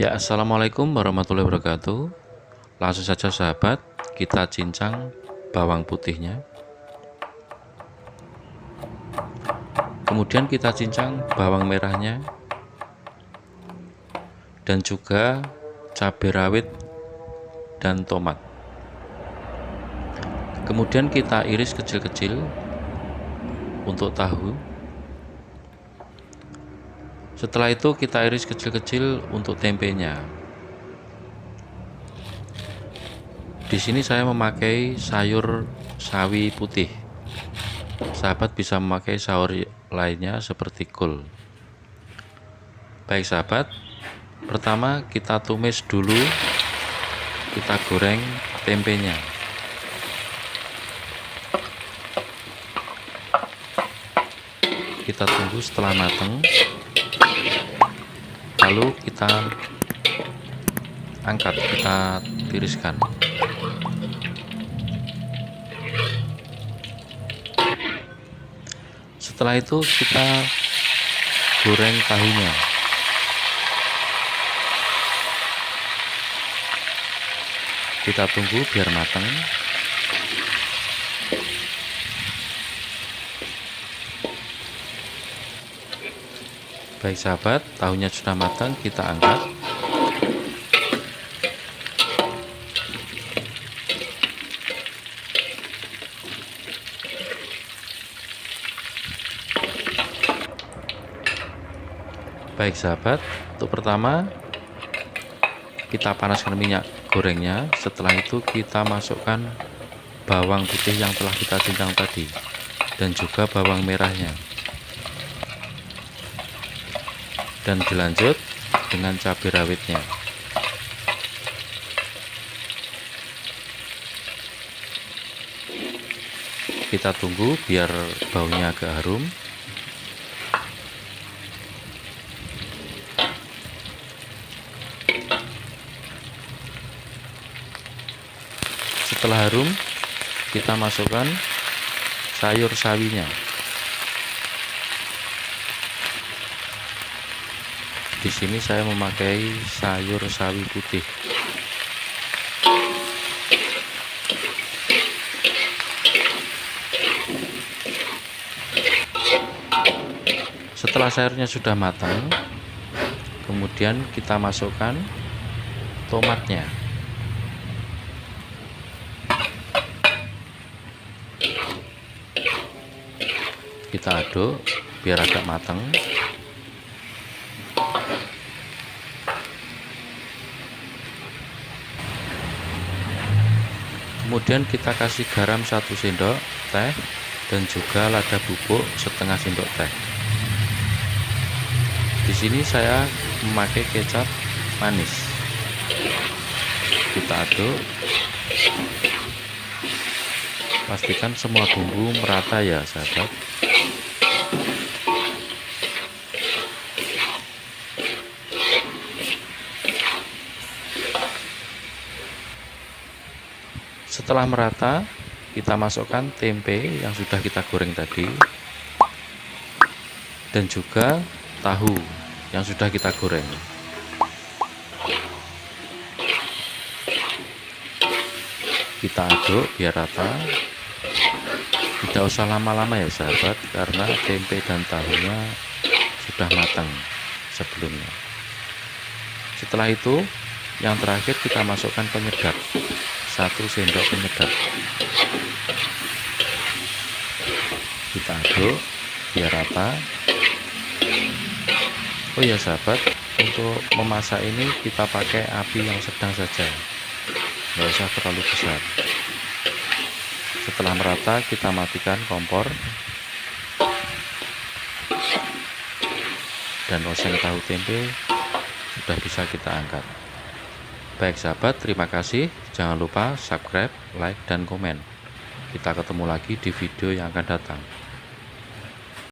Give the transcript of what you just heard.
Ya, assalamualaikum warahmatullahi wabarakatuh. Langsung saja, sahabat, kita cincang bawang putihnya. Kemudian kita cincang bawang merahnya dan juga cabai rawit dan tomat. Kemudian kita iris kecil-kecil untuk tahu setelah itu kita iris kecil-kecil untuk tempenya. Di sini saya memakai sayur sawi putih. Sahabat bisa memakai sayur lainnya seperti kol. Baik sahabat, pertama kita tumis dulu, kita goreng tempenya. Kita tunggu setelah matang lalu kita angkat kita tiriskan. Setelah itu kita goreng tahunya. Kita tunggu biar matang Baik sahabat, tahunya sudah matang, kita angkat. Baik sahabat, untuk pertama kita panaskan minyak gorengnya. Setelah itu kita masukkan bawang putih yang telah kita cincang tadi dan juga bawang merahnya. Dan dilanjut dengan cabai rawitnya. Kita tunggu biar baunya agak harum. Setelah harum kita masukkan sayur sawinya di sini saya memakai sayur sawi putih. Setelah sayurnya sudah matang kemudian kita masukkan tomatnya. Kita aduk biar agak matang kemudian kita kasih garam satu sendok teh dan juga lada bubuk setengah sendok teh. Di sini saya memakai kecap manis. Kita aduk. Pastikan semua bumbu merata ya sahabat setelah merata kita masukkan tempe yang sudah kita goreng tadi. Dan juga tahu yang sudah kita goreng. Kita aduk biar rata. Tidak usah lama-lama ya sahabat karena tempe dan tahunya sudah matang sebelumnya. Setelah itu yang terakhir kita masukkan penyedap satu sendok penyedap. Kita aduk biar rata. Oh ya sahabat untuk memasak ini kita pakai api yang sedang saja. Nggak usah terlalu besar. Setelah merata kita matikan kompor. Dan oseng tahu tempe sudah bisa kita angkat Baik sahabat, terima kasih. Jangan lupa subscribe, like, dan komen. Kita ketemu lagi di video yang akan datang.